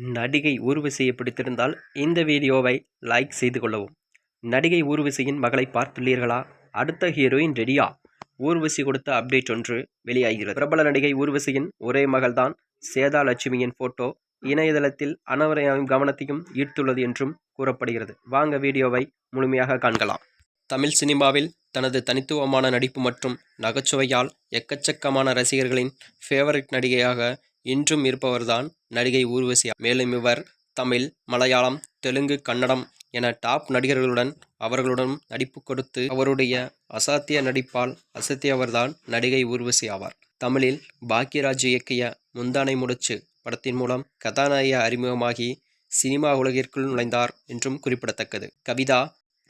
நடிகை ஊர்வசியை பிடித்திருந்தால் இந்த வீடியோவை லைக் செய்து கொள்ளவும். நடிகை ஊர்வசியின் மகளை பார்த்துள்ளீர்களா? அடுத்த ஹீரோயின் ரெடியா? ஊர்வசி கொடுத்த அப்டேட் ஒன்று வெளியாகிறது. பிரபல நடிகை ஊர்வசியின் ஒரே மகள்தான் சேதா லட்சுமியின் போட்டோ இணையதளத்தில் அனைவரையும் கவனத்தையும் ஈர்த்துள்ளது என்றும் கூறப்படுகிறது. வாங்க வீடியோவை முழுமையாக காண்கலாம். தமிழ் சினிமாவில் தனது தனித்துவமான நடிப்பு மற்றும் நகைச்சுவையால் எக்கச்சக்கமான ரசிகர்களின் ஃபேவரட் நடிகையாக இன்றும் இருப்பவர்தான் நடிகை ஊர்வசி. மேலும் இவர் தமிழ் மலையாளம் தெலுங்கு கன்னடம் என டாப் நடிகர்களுடன் அவர்களுடன் நடிப்பு கொடுத்து அவருடைய அசாத்திய நடிப்பால் அசத்தியவர்தான் நடிகை ஊர்வசி ஆவார். தமிழில் பாக்யராஜ் இயக்கிய முந்தானை முடிச்சு படத்தின் மூலம் கதாநாயக அறிமுகமாகி சினிமா உலகிற்குள் நுழைந்தார் என்றும் குறிப்பிடத்தக்கது. கவிதா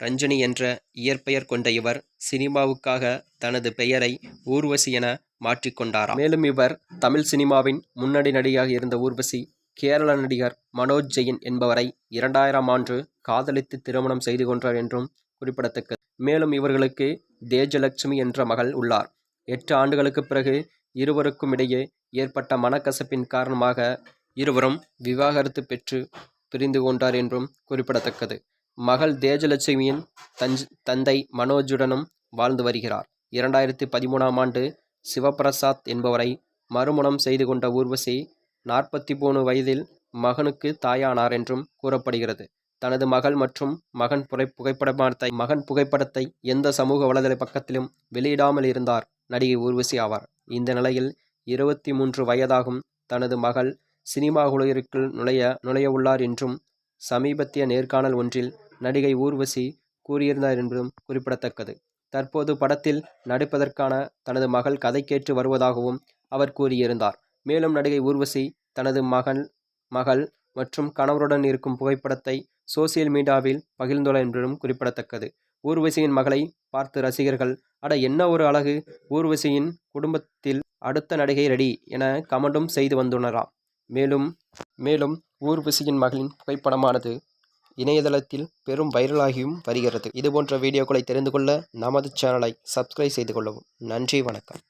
ரஞ்சனி என்ற இயற்பெயர் கொண்ட இவர் சினிமாவுக்காக தனது பெயரை ஊர்வசி என மாற்றிக்கொண்டாராம் மேலும் இவர் தமிழ் சினிமாவின் முன்னணி நடிகையாக இருந்த ஊர்வசி கேரள நடிகர் மனோஜ் ஜெயின் என்பவரை இரண்டாயிரம் ஆண்டு காதலித்து திருமணம் செய்து கொண்டார் என்றும் குறிப்பிடத்தக்கது. மேலும் இவர்களுக்கு தேஜலட்சுமி என்ற மகள் உள்ளார். எட்டு ஆண்டுகளுக்கு பிறகு இருவருக்கும் இடையே ஏற்பட்ட மனக்கசப்பின் காரணமாக இருவரும் விவாகரத்து பெற்று பிரிந்து கொண்டார் என்றும் குறிப்பிடத்தக்கது. மகள் தேஜலட்சுமியின் தஞ்ச் தந்தை மனோஜுடனும் வாழ்ந்து வருகிறார். இரண்டாயிரத்தி பதிமூணாம் ஆண்டு சிவபிரசாத் என்பவரை மறுமணம் செய்து கொண்ட ஊர்வசி நாற்பத்தி மூணு வயதில் மகனுக்கு தாயானார் என்றும் கூறப்படுகிறது. தனது மகள் மற்றும் மகன் புகை புகைப்படத்தை மகன் புகைப்படத்தை எந்த சமூக வலைதள பக்கத்திலும் வெளியிடாமல் இருந்தார் நடிகை ஊர்வசி ஆவார். இந்த நிலையில் இருபத்தி மூன்று வயதாகும் தனது மகள் சினிமா உலகிற்குள் நுழைய நுழைய உள்ளார் என்றும் சமீபத்திய நேர்காணல் ஒன்றில் நடிகை ஊர்வசி கூறியிருந்தார் என்பதும் குறிப்பிடத்தக்கது. தற்போது படத்தில் நடிப்பதற்கான தனது மகள் கதை கேட்டு வருவதாகவும் அவர் கூறியிருந்தார். மேலும் நடிகை ஊர்வசி தனது மகள் மகள் மற்றும் கணவருடன் இருக்கும் புகைப்படத்தை சோசியல் மீடியாவில் பகிர்ந்துள்ளார் என்பதும் குறிப்பிடத்தக்கது. ஊர்வசியின் மகளை பார்த்து ரசிகர்கள் அட என்ன ஒரு அழகு! ஊர்வசியின் குடும்பத்தில் அடுத்த நடிகை ரெடி என கமெண்டும் செய்து வந்துள்ளனராம் மேலும் மேலும் ஊர்வசியின் மகளின் புகைப்படமானது இணையதளத்தில் பெரும் வைரலாகியும் வருகிறது. இதுபோன்ற வீடியோக்களை தெரிந்து கொள்ள நமது சேனலை சப்ஸ்கிரைப் செய்து கொள்ளவும். நன்றி வணக்கம்.